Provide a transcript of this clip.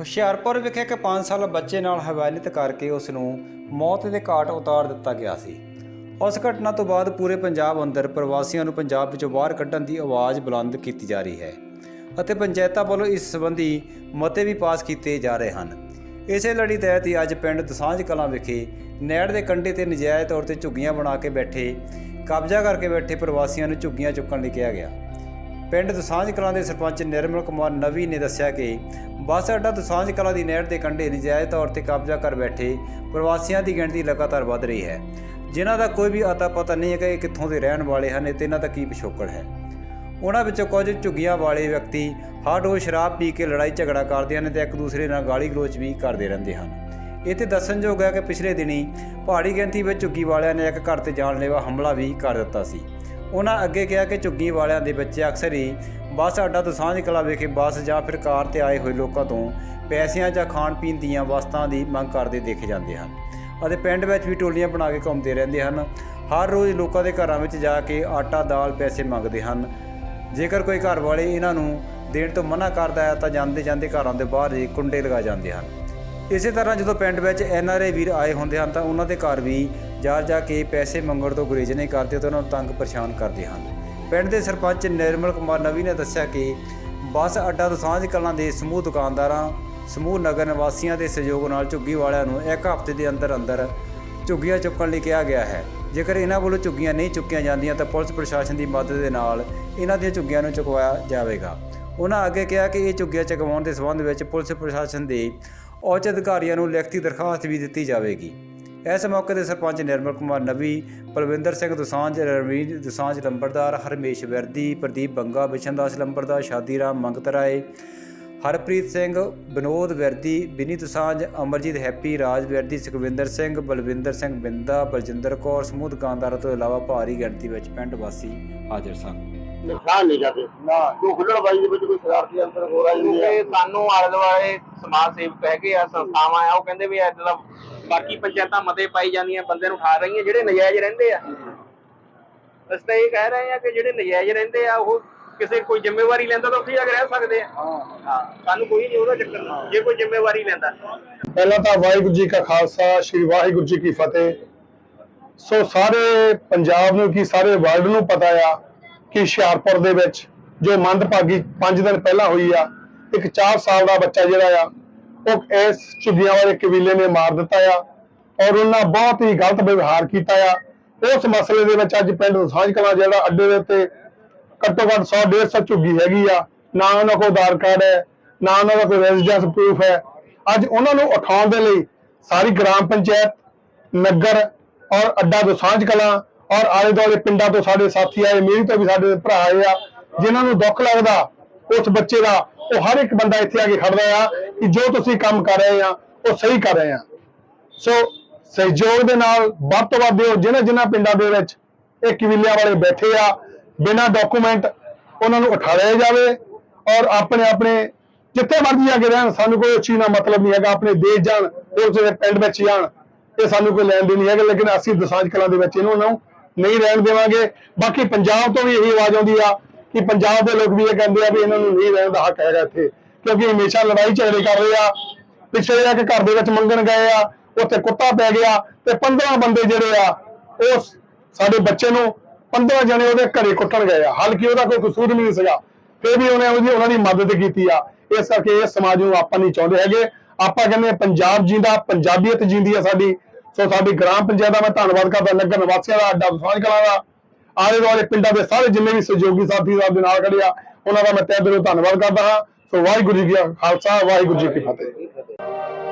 ਹੁਸ਼ਿਆਰਪੁਰ ਵਿਖੇ ਇੱਕ 5 ਸਾਲ ਬੱਚੇ ਨਾਲ ਹਵਾਲਿਤ ਕਰਕੇ ਉਸ ਨੂੰ ਮੌਤ ਦੇ ਘਾਟ ਉਤਾਰ ਦਿੱਤਾ ਗਿਆ ਸੀ। ਉਸ ਘਟਨਾ ਤੋਂ ਬਾਅਦ ਪੂਰੇ ਪੰਜਾਬ ਅੰਦਰ ਪ੍ਰਵਾਸੀਆਂ ਨੂੰ ਪੰਜਾਬ ਵਿੱਚੋਂ ਬਾਹਰ ਕੱਢਣ ਦੀ ਆਵਾਜ਼ ਬੁਲੰਦ ਕੀਤੀ ਜਾ ਰਹੀ ਹੈ ਅਤੇ ਪੰਚਾਇਤਾਂ ਵੱਲੋਂ ਇਸ ਸੰਬੰਧੀ ਮਤੇ ਵੀ ਪਾਸ ਕੀਤੇ ਜਾ ਰਹੇ ਹਨ। ਇਸੇ ਲੜੀ ਤਹਿਤ ਹੀ ਅੱਜ ਪਿੰਡ ਦਸਾਂਝ ਕਲਾਂ ਵਿਖੇ ਨਹਿਰ ਦੇ ਕੰਢੇ ਤੇ ਨਜਾਇਜ਼ ਤੌਰ ਤੇ ਝੁੱਗੀਆਂ ਬਣਾ ਕੇ ਬੈਠੇ, ਕਬਜ਼ਾ ਕਰਕੇ ਬੈਠੇ ਪ੍ਰਵਾਸੀਆਂ ਨੂੰ ਝੁੱਗੀਆਂ ਚੁੱਕਣ ਲਈ ਕਿਹਾ ਗਿਆ। ਪਿੰਡ ਦਸਾਂਝ ਕਲਾਂ ਦੇ ਸਰਪੰਚ ਨਿਰਮਲ ਕੁਮਾਰ ਨਵੀ ਨੇ ਦੱਸਿਆ ਕਿ ਬੱਸ ਅੱਡਾ ਦਸਾਂਝ ਕਲਾਂ ਦੀ ਨਹਿਰ ਦੇ ਕੰਢੇ ਨਜਾਇਜ਼ ਤੌਰ ਤੇ ਕਬਜ਼ਾ ਕਰ ਬੈਠੇ ਪ੍ਰਵਾਸੀਆਂ ਦੀ ਗਿਣਤੀ ਲਗਾਤਾਰ ਵੱਧ ਰਹੀ ਹੈ। ਜਿਨ੍ਹਾਂ ਦਾ ਕੋਈ ਵੀ ਅਤਾ ਪਤਾ ਨਹੀਂ ਹੈ ਕਿ ਇਹ ਕਿੱਥੋਂ ਦੇ ਰਹਿਣ ਵਾਲੇ ਹਨ ਤੇ ਇਹਨਾਂ ਦਾ ਕੀ ਪਿਛੋਕੜ ਹੈ। ਉਹਨਾਂ ਵਿੱਚੋਂ ਕੁਝ ਝੁੱਗੀਆਂ ਵਾਲੇ ਵਿਅਕਤੀ ਹਰ ਸ਼ਰਾਬ ਪੀ ਕੇ ਲੜਾਈ ਝਗੜਾ ਕਰਦੇ ਹਨ ਤੇ ਇੱਕ ਦੂਸਰੇ ਨਾਲ ਗਾਲੀ ਗਲੋਚ ਵੀ ਕਰਦੇ ਰਹਿੰਦੇ ਹਨ। ਇਹ ਦੱਸਣਯੋਗ ਹੈ ਕਿ ਪਿਛਲੇ ਦਿਨੀ ਪਹਾੜੀ ਗਿਣਤੀ ਵਿੱਚ ਝੁੱਗੀ ਵਾਲਿਆਂ ਨੇ ਇੱਕ ਘਰ ਤੇ ਜਾਨਲੇਵਾ ਹਮਲਾ ਵੀ ਕਰ ਦਿੱਤਾ ਸੀ। ਉਹਨਾਂ ਅੱਗੇ ਕਿਹਾ ਕਿ ਝੁੱਗੀ ਵਾਲਿਆਂ ਦੇ ਬੱਚੇ ਅਕਸਰ ਹੀ ਬੱਸ ਅੱਡਾ ਤੋਂ ਸਾਂਝ ਕਲਾ ਵਿਖੇ ਬੱਸ ਜਾਂ ਫਿਰ ਕਾਰ ਤੇ ਆਏ ਹੋਏ ਲੋਕਾਂ ਤੋਂ ਪੈਸਿਆਂ ਜਾਂ ਖਾਣ ਪੀਣ ਦੀਆਂ ਵਸਤਾਂ ਦੀ ਮੰਗ ਕਰਦੇ ਦੇਖੇ ਜਾਂਦੇ ਹਨ ਅਤੇ ਪਿੰਡ ਵਿੱਚ ਵੀ ਟੋਲੀਆਂ ਬਣਾ ਕੇ ਘੁੰਮਦੇ ਰਹਿੰਦੇ ਹਨ। ਹਰ ਰੋਜ਼ ਲੋਕਾਂ ਦੇ ਘਰਾਂ ਵਿੱਚ ਜਾ ਕੇ ਆਟਾ, ਦਾਲ, ਪੈਸੇ ਮੰਗਦੇ ਹਨ। ਜੇਕਰ ਕੋਈ ਘਰ ਵਾਲੇ ਇਹਨਾਂ ਨੂੰ ਦੇਣ ਤੋਂ ਮਨਾ ਕਰਦਾ ਹੈ ਤਾਂ ਜਾਂਦੇ ਜਾਂਦੇ ਘਰਾਂ ਦੇ ਬਾਹਰ ਹੀ ਕੁੰਡੇ ਲਗਾ ਜਾਂਦੇ ਹਨ। ਇਸੇ ਤਰ੍ਹਾਂ ਜਦੋਂ ਪਿੰਡ ਵਿੱਚ ਐਨਆਰਏ ਵੀਰ ਆਏ ਹੁੰਦੇ ਹਨ ਤਾਂ ਉਹਨਾਂ ਦੇ ਘਰ ਵੀ ਜਾ ਜਾ ਕੇ ਪੈਸੇ ਮੰਗਣ ਤੋਂ ਗੁਰੇਜ਼ ਨਹੀਂ ਕਰਦੇ ਤੇ ਉਹਨਾਂ ਨੂੰ ਤੰਗ ਪਰੇਸ਼ਾਨ ਕਰਦੇ ਹਨ। ਪਿੰਡ ਦੇ ਸਰਪੰਚ ਨਿਰਮਲ ਕੁਮਾਰ ਨਵੀ ਨੇ ਦੱਸਿਆ ਕਿ ਬੱਸ ਅੱਡਾ ਦਸਾਂਝ ਕਲਾਂ ਦੇ ਸਮੂਹ ਦੁਕਾਨਦਾਰਾਂ, ਸਮੂਹ ਨਗਰ ਨਿਵਾਸੀਆਂ ਦੇ ਸਹਿਯੋਗ ਨਾਲ ਝੁੱਗੀ ਵਾਲਿਆਂ ਨੂੰ ਇੱਕ ਹਫ਼ਤੇ ਦੇ ਅੰਦਰ ਅੰਦਰ ਝੁੱਗੀਆਂ ਚੁੱਕਣ ਲਈ ਕਿਹਾ ਗਿਆ ਹੈ। ਜੇਕਰ ਇਹਨਾਂ ਵੱਲੋਂ ਝੁੱਗੀਆਂ ਨਹੀਂ ਚੁੱਕੀਆਂ ਜਾਂਦੀਆਂ ਤਾਂ ਪੁਲਿਸ ਪ੍ਰਸ਼ਾਸਨ ਦੀ ਮਦਦ ਦੇ ਨਾਲ ਇਹਨਾਂ ਦੀਆਂ ਝੁੱਗੀਆਂ ਨੂੰ ਚੁਕਵਾਇਆ ਜਾਵੇਗਾ। ਉਹਨਾਂ ਅੱਗੇ ਕਿਹਾ ਕਿ ਇਹ ਝੁੱਗੀਆਂ ਚੁਕਵਾਉਣ ਦੇ ਸੰਬੰਧ ਵਿੱਚ ਪੁਲਿਸ ਪ੍ਰਸ਼ਾਸਨ ਦੇ ਉੱਚ ਅਧਿਕਾਰੀਆਂ ਨੂੰ ਲਿਖਤੀ ਦਰਖਾਸਤ ਵੀ ਦਿੱਤੀ ਜਾਵੇਗੀ। ਇਸ ਮੌਕੇ ਤੇ ਸਰਪੰਚ ਨਿਰਮਲ ਕੁਮਾਰ ਨਵੀ, ਪਲਵਿੰਦਰ ਸਿੰਘ ਦੁਸਾਂਝ, ਰਣਵੀਰ ਦੁਸਾਂਝ ਲੰਬੜਦਾਰ, ਹਰਮੇਸ਼ ਵਰਦੀ, ਪ੍ਰਦੀਪ ਬੰਗਾ ਬਿਸ਼ਨਦਾਸ ਲੰਬੜਦਾਰ ਸ਼ਾਦੀਰਾਮ ਮੰਗਤ ਰਾਏ, ਹਰਪ੍ਰੀਤ ਸਿੰਘ, ਬਨੋਦ ਵਰਦੀ ਬਿਨੀ ਦੁਸਾਂਝ ਅਮਰਜੀਤ ਹੈਪੀ, ਰਾਜ ਵਰਦੀ, ਸੁਖਵਿੰਦਰ ਸਿੰਘ, ਬਲਵਿੰਦਰ ਸਿੰਘ ਬਿੰਦਾ, ਬਲਜਿੰਦਰ ਕੌਰ ਸਮੂਹ ਦੁਕਾਨਦਾਰਾਂ ਤੋਂ ਇਲਾਵਾ ਭਾਰੀ ਗਿਣਤੀ ਵਿੱਚ ਪਿੰਡ ਵਾਸੀ ਹਾਜ਼ਰ ਸਨ। ਨੁਕਸਾਨ ਨਹੀਂ ਕਰਦੇ ਨਾ। ਜੋ ਹੁੱਲੜਬਾਜੀ ਦੇ ਵਿੱਚ ਕੋਈ ਸ਼ਰਾਰਤੀ ਅੰਤਰ ਹੋ ਰਿਹਾ ਜੀ ਕਿਉਂਕਿ ਸਾਨੂੰ ਆਲੇ ਦੁਆਲੇ ਸਮਾਜ ਸੇਵਕ ਹੈਗੇ ਆ ਸੰਸਥਾਵਾਂ ਆ ਉਹ ਕਹਿੰਦੇ ਵੀ ਏਦਾਂ ਦਾ ਬਾਕੀ ਪੰਚਾਇਤਾਂ ਮਤੇ ਪਾਈ ਜਾਂਦੀਆਂ ਬੰਦੇ ਨੂੰ ਉਠਾ ਰਹੀਆਂ ਜਿਹੜੇ ਨਜਾਇਜ਼ ਰਹਿੰਦੇ ਆ। ਅਸੀਂ ਤਾਂ ਇਹ ਕਹਿ ਰਹੇ ਆ ਕਿ ਜਿਹੜੇ ਨਜਾਇਜ਼ ਰਹਿੰਦੇ ਆ ਉਹ ਕਿਸੇ ਕੋਈ ਜ਼ਿੰਮੇਵਾਰੀ ਲੈਂਦਾ ਤਾਂ ਉੱਥੇ ਜਾ ਕੇ ਰਹਿ ਸਕਦੇ ਆ। ਹਾਂ। ਸਾਨੂੰ ਕੋਈ ਨਹੀਂ ਉਹਦਾ ਚੱਕਰ। ਜੇ ਕੋਈ ਜ਼ਿੰਮੇਵਾਰੀ ਲੈਂਦਾ। ਪਹਿਲਾਂ ਤਾਂ ਵਾਹਿਗੁਰੂ ਜੀ ਕਾ ਖਾਲਸਾ ਸ੍ਰੀ ਵਾਹਿਗੁਰੂ ਜੀ ਕੀ ਫਤਿਹ। ਸੋ ਸਾਰੇ ਪੰਜਾਬ ਨੂੰ ਕੀ ਸਾਰੇ ਵਰਲਡ ਨੂੰ ਪਤਾ ਆ ਕਿ ਹੁਸ਼ਿਆਰਪੁਰ ਦੇ ਵਿੱਚ ਜੋ ਮੰਦਭਾਗੀ 5 ਦਿਨ ਪਹਿਲਾਂ ਹੋਈ ਆ, ਇੱਕ 4 ਸਾਲ ਦਾ ਬੱਚਾ ਜਿਹੜਾ ਆ, ਉਹ ਇਸ ਝੁੱਗੀਆਂ ਵਾਲੇ ਕਬੀਲੇ ਨੇ ਮਾਰ ਦਿੱਤਾ ਆ ਔਰ ਉਹਨਾਂ ਬਹੁਤ ਹੀ ਗਲਤ ਵਿਵਹਾਰ ਕੀਤਾ ਆ। ਉਸ ਮਸਲੇ ਦੇ ਵਿੱਚ ਅੱਜ ਪਿੰਡ ਸਾਂਝ ਕਲਾਂ ਜਿਹੜਾ ਅੱਡੇ ਦੇ ਉੱਤੇ ਘੱਟੋ ਘੱਟ 100 150 ਝੁੱਗੀ ਹੈਗੀ ਆ। ਨਾ ਉਹਨਾਂ ਕੋਲ ਆਧਾਰ ਕਾਰਡ ਹੈ, ਨਾ ਉਹਨਾਂ ਦਾ ਕੋਈ ਰੈਜ਼ੀਡੈਂਸ ਪ੍ਰੂਫ ਹੈ। ਅੱਜ ਉਹਨਾਂ ਨੂੰ ਉਠਾਉਣ ਦੇ ਲਈ ਸਾਰੀ ਗ੍ਰਾਮ ਪੰਚਾਇਤ, ਨਗਰ ਔਰ ਅੱਡਾ ਦੋਸਾਂਝ ਕਲਾਂ ਔਰ ਆਲੇ ਦੁਆਲੇ ਪਿੰਡਾਂ ਤੋਂ ਸਾਡੇ ਸਾਥੀ ਆਏ, ਮੇਰੀ ਤੋਂ ਵੀ ਸਾਡੇ ਭਰਾ ਆਏ ਆ, ਜਿਨ੍ਹਾਂ ਨੂੰ ਦੁੱਖ ਲੱਗਦਾ, ਉਸ ਬੱਚੇ ਦਾ, ਉਹ ਹਰ ਇੱਕ ਬੰਦਾ ਇੱਥੇ ਆ ਕੇ ਖੜਦਾ ਆ ਕਿ ਜੋ ਤੁਸੀਂ ਕੰਮ ਕਰ ਰਹੇ ਆ, ਉਹ ਸਹੀ ਕਰ ਰਹੇ ਆ। ਸੋ ਸਹਿਯੋਗ ਦੇ ਨਾਲ ਵੱਧ ਤੋਂ ਵੱਧ ਦਿਓ, ਜਿਨ੍ਹਾਂ ਜਿਨ੍ਹਾਂ ਪਿੰਡਾਂ ਦੇ ਵਿੱਚ ਇਹ ਕਬੀਲਿਆਂ ਵਾਲੇ ਬੈਠੇ ਆ, ਬਿਨਾਂ ਡਾਕੂਮੈਂਟ ਉਹਨਾਂ ਨੂੰ ਉਠਾਇਆ ਜਾਵੇ ਔਰ ਆਪਣੇ ਆਪਣੇ ਜਿੱਥੇ ਮਰਜ਼ੀ ਆ ਕੇ ਰਹਿਣ, ਸਾਨੂੰ ਕੋਈ ਉਸ ਚੀਜ਼ ਦਾ ਮਤਲਬ ਨਹੀਂ ਹੈਗਾ, ਆਪਣੇ ਦੇਸ਼ ਜਾਣ, ਉਸ ਦੇ ਪਿੰਡ ਵਿੱਚ ਜਾਣ, ਇਹ ਸਾਨੂੰ ਕੋਈ ਲੈਣ ਦੇ ਨਹੀਂ ਹੈਗਾ, ਲੇਕਿਨ ਅਸੀਂ ਦਸਾਂਝ ਕਲਾਂ ਦੇ ਵਿੱਚ ਇਹਨਾਂ ਨੂੰ ਨਹੀਂ ਰਹਿਣ ਦੇਵਾਂਗੇ। ਬਾਕੀ ਪੰਜਾਬ ਤੋਂ ਵੀ ਇਹੀ ਆਵਾਜ਼ ਆਉਂਦੀ ਆ ਕਿ ਪੰਜਾਬ ਦੇ ਲੋਕ ਵੀ ਇਹ ਕਹਿੰਦੇ ਆ ਵੀ ਇਹਨਾਂ ਨੂੰ ਨਹੀਂ ਰਹਿਣ ਦਾ ਹੱਕ ਹੈਗਾ ਇੱਥੇ, ਕਿਉਂਕਿ ਹਮੇਸ਼ਾ ਲੜਾਈ ਝਗੜੇ ਕਰ ਰਹੇ ਆ। ਪਿਛਲੇ ਇੱਕ ਘਰ ਦੇ ਵਿੱਚ ਮੰਗਣ ਗਏ ਆ, ਉੱਥੇ ਕੁੱਤਾ ਪੈ ਗਿਆ ਤੇ 15 ਬੰਦੇ ਜਿਹੜੇ ਆ, ਉਹ ਸਾਡੇ ਬੱਚੇ ਨੂੰ 15 ਜਣੇ ਉਹਦੇ ਘਰੇ ਕੁੱਟਣ ਗਏ ਆ। ਹਾਲਾਂਕਿ ਉਹਦਾ ਕੋਈ ਕਸੂਰ ਨਹੀਂ ਸੀਗਾ, ਫਿਰ ਵੀ ਉਹਨੇ ਉਹਦੀ, ਉਹਨਾਂ ਦੀ ਮਦਦ ਕੀਤੀ ਆ। ਇਸ ਕਰਕੇ ਇਹ ਸਮਾਜ ਨੂੰ ਆਪਾਂ ਨਹੀਂ ਚਾਹੁੰਦੇ ਹੈਗੇ। ਆਪਾਂ ਕਹਿੰਦੇ ਹਾਂ, ਪੰਜਾਬ ਜਿੰਦਾ, ਪੰਜਾਬੀਅਤ ਜਿੰਦੀ ਆ ਸਾਡੀ। ਸੋ ਸਾਡੀ ਗ੍ਰਾਮ ਪੰਚਾਇਤ ਦਾ ਮੈਂ ਧੰਨਵਾਦ ਕਰਦਾ, ਨਗਰ ਨਿਵਾਸੀਆਂ ਦਾ, ਅੱਡਾ ਸਾਂਝ ਕਲਾਂ ਦਾ। ਆਲੇ ਦੁਆਲੇ ਪਿੰਡਾਂ ਦੇ ਸਾਰੇ ਜਿੰਨੇ ਵੀ ਸਹਿਯੋਗੀ ਸਾਥੀ ਸਾਡੇ ਨਾਲ ਖੜੇ ਆ, ਉਹਨਾਂ ਦਾ ਮੈਂ ਤਹਿ ਦਿਲੋਂ ਧੰਨਵਾਦ ਕਰਦਾ ਹਾਂ। ਸੋ ਵਾਹਿਗੁਰੂ ਜੀ ਕੀ ਖਾਲਸਾ, ਵਾਹਿਗੁਰੂ ਜੀ ਕੀ ਫਤਿਹ।